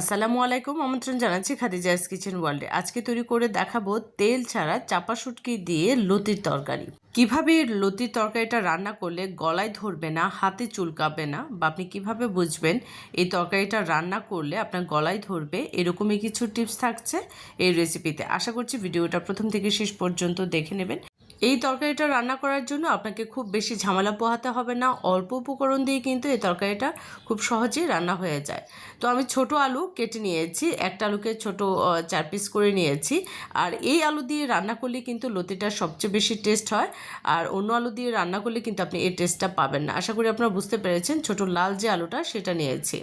আসসালামু আলাইকুম, আমন্ত্রণ জানাচ্ছি খাদিজাস কিচেন ওয়ার্ল্ডে। আজকে তৈরি করে দেখাবো তেল ছাড়া চাপা শুটকি দিয়ে লতির তরকারি। কীভাবে লতির তরকারিটা রান্না করলে গলায় ধরবে না, হাতে চুলকাবে না, বা আপনি কীভাবে বুঝবেন এই তরকারিটা রান্না করলে আপনার গলায় ধরবে, এরকমই কিছু টিপস থাকছে এই রেসিপিতে আশা করছি ভিডিওটা প্রথম থেকে শেষ পর্যন্ত দেখে নেবেন। এই তরকারিটা রান্না করার জন্য আপনাকে খুব বেশি ঝামেলা পোহাতে হবে না। অল্প উপকরণ দিয়ে কিন্তু এই তরকারিটা খুব সহজেই রান্না হয়ে যায়। তো আমি ছোট আলু কেটে নিয়েছি, একটা আলুকে ছোট চার পিস করে নিয়েছি। আর এই আলু দিয়ে রান্না করলে কিন্তু লতিটা সবচেয়ে বেশি টেস্ট হয়। আর অন্য আলু দিয়ে রান্না করলে কিন্তু আপনি এই টেস্টটা পাবেন না। আশা করি আপনারা বুঝতে পেরেছেন, ছোট লাল যে আলুটা সেটা নিয়েছি।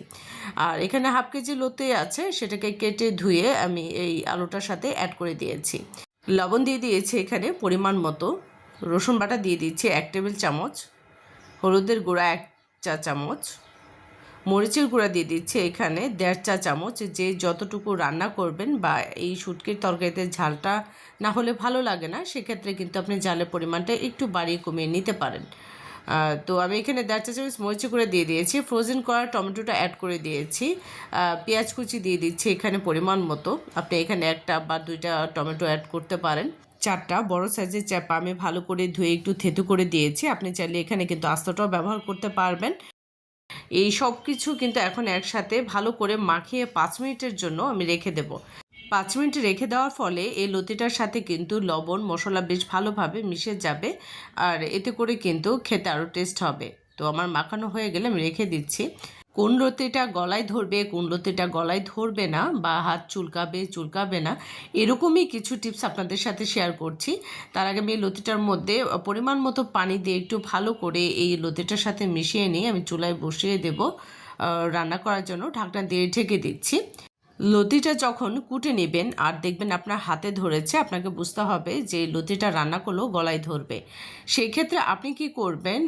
আর এখানে হাফ কেজি লতি আছে, সেটাকে কেটে ধুয়ে আমি এই আলুটার সাথে অ্যাড করে দিয়েছি। লবণ দিয়ে দিয়েছি এখানে পরিমাণ মতো। রসুন বাটা দিয়ে দিচ্ছি এক টেবিল চামচ। হলুদের গুঁড়া এক চা চামচ। মরিচের গুঁড়া দিয়ে দিচ্ছি এখানে দেড় চা চামচ। যে যতটুকু রান্না করবেন বা এই শুটকির তরকারিতে ঝালটা না হলে ভালো লাগে না, সেক্ষেত্রে কিন্তু আপনি জালের পরিমাণটা একটু বাড়িয়ে কমিয়ে নিতে পারেন। তো আমি এখানে দেড় চা চামচ মরিচি করে দিয়ে দিয়েছি। ফ্রোজেন করা টমেটোটা অ্যাড করে দিয়েছি। পেঁয়াজ কুচি দিয়ে দিচ্ছি এখানে পরিমাণ মতো। আপনি এখানে একটা বা দুইটা টমেটো অ্যাড করতে পারেন। চারটা বড় সাইজের চ্যাপা আমি ভালো করে ধুয়ে একটু থেতু করে দিয়েছি। আপনি চাইলে এখানে কিন্তু আস্তটাও ব্যবহার করতে পারবেন। এই সব কিছু কিন্তু এখন একসাথে ভালো করে মাখিয়ে পাঁচ মিনিটের জন্য আমি রেখে দেব। পাঁচ মিনিট রেখে দেওয়ার ফলে এই লতিটার সাথে কিন্তু লবণ, মশলা বেশ ভালোভাবে মিশে যাবে আর এতে করে কিন্তু খেতে আরও টেস্ট হবে। তো আমার মাখানো হয়ে গেলে আমি রেখে দিচ্ছি। কোন লতিটা গলায় ধরবে, কোন লতিটা গলায় ধরবে না বা হাত চুলকাবে চুলকাবে না, এরকমই কিছু টিপস আপনাদের সাথে শেয়ার করছি। তার আগে আমি লতিটার মধ্যে পরিমাণ মতো পানি দিয়ে একটু ভালো করে এই লতিটার সাথে মিশিয়ে নিয়ে আমি চুলায় বসিয়ে দেব। রান্না করার জন্য ঢাকনা দিয়ে ঢেকে দিচ্ছি। লতিটা যখন কুটে নেবেন আর দেখবেন আপনার হাতে ধরেছে, আপনাকে বুঝতে হবে যে লতিটা রান্না করলেও গলায় ধরবে। সেই ক্ষেত্রে আপনি কি করবেন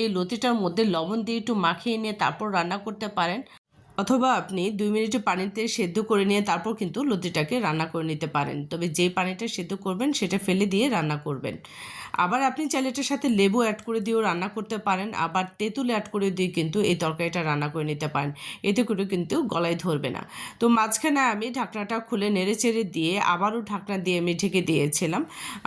এই লতিটার মধ্যে লবণ দিয়ে একটু মাখিয়ে নিয়ে তারপর রান্না করতে পারেন। অথবা আপনি দুই মিনিট পানিতে সেদ্ধ করে নিয়ে তারপর কিন্তু লতিটাকে রান্না করে নিতে পারেন। তবে যে পানিটা সেদ্ধ করবেন, সেটা ফেলে দিয়ে রান্না করবেন। আবার আপনি চাইলে এটার সাথে লেবু অ্যাড করে দিয়েও রান্না করতে পারেন, আবার তেঁতুল অ্যাড করে দিয়ে কিন্তু এই তরকারিটা রান্না করে নিতে পারেন। এতে করে কিন্তু গলায় ধরবে না। তো মাঝখানে আমি ঢাকনাটা খুলে নেড়ে চেড়ে দিয়ে আবারও ঢাকনা দিয়ে আমি ঢেকে দিয়েছিলাম।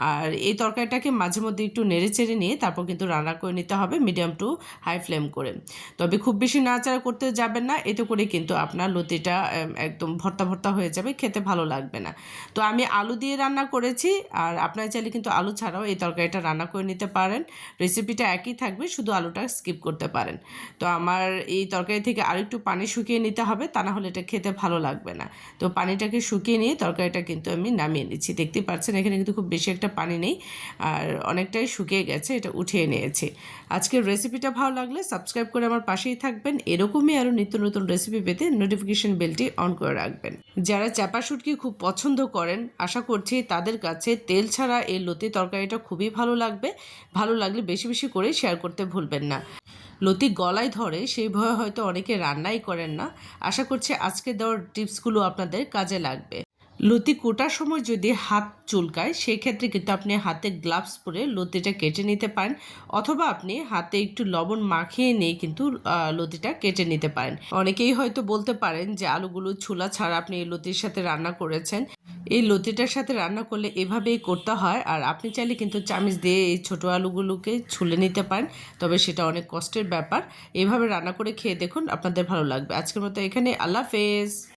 আর এই তরকারিটাকে মাঝে মধ্যে একটু নেড়ে চেড়ে নিয়ে তারপর কিন্তু রান্না করে নিতে হবে মিডিয়াম টু হাই ফ্লেম করে। তবে খুব বেশি নাড়াচাড়া করতে যাবেন না, এতে করে কিন্তু আপনার লতিটা একদম ভর্তা ভর্তা হয়ে যাবে, খেতে ভালো লাগবে না। তো আমি আলু দিয়ে রান্না করেছি, আর আপনার চাইলে কিন্তু আলু ছাড়াও এই তরকারিটা রান্না করে নিতে পারেন। রেসিপিটা একই থাকবে, শুধু আলুটা স্কিপ করতে পারেন। তো আমার এই তরকারি থেকে আর একটু পানি শুকিয়ে নিতে হবে, তা না হলে এটা খেতে ভালো লাগবে না। তো পানিটাকে শুকিয়ে নিয়ে তরকারিটা কিন্তু আমি নামিয়ে নিচ্ছি। দেখতেই পাচ্ছেন, এখানে কিন্তু খুব বেশি একটা পানি নেই, আর অনেকটাই শুকিয়ে গেছে, এটা উঠিয়ে নিয়েছি। আজকের রেসিপিটা ভালো লাগলে সাবস্ক্রাইব করে আমার পাশেই থাকবেন। এরকমই আরও নিত্য নতুন রেসিপি পেতে নোটিফিকেশন বেলটি অন করে রাখবেন। যারা চাপা শুটকি খুব পছন্দ করেন, আশা করছি তাদের কাছে তেল ছাড়া এই লতি তরকারিটা খুবই ভালো লাগবে, ভালো লাগলে বেশি বেশি করে শেয়ার করতে ভুলবেন না। লতি গলায় ধরে, সেই ভয়ে হয়তো অনেকে রান্নাই করেন না। আশা করছি আজকে দেওয়ার টিপসগুলো আপনাদের কাজে লাগবে। লতি কোটার সময় যদি হাত চুলকায়, সেই ক্ষেত্রে কিন্তু আপনি হাতে গ্লাভস পরে লতিটা কেটে নিতে পারেন, অথবা আপনি হাতে একটু লবণ মাখিয়ে নিয়ে কিন্তু লতিটা কেটে নিতে পারেন। অনেকেই হয়তো বলতে পারেন যে আলুগুলো ছোলা ছাড়া আপনি লতির সাথে রান্না করেছেন। এই লতিটার সাথে রান্না করলে এভাবেই করতে হয়। আর আপনি চাইলে কিন্তু চামিচ দিয়ে এই ছোটো আলুগুলোকে ছুলে নিতে পারেন, তবে সেটা অনেক কষ্টের ব্যাপার। এভাবে রান্না করে খেয়ে দেখুন, আপনাদের ভালো লাগবে। আজকের মতো এখানে আল্লাহ হাফেজ।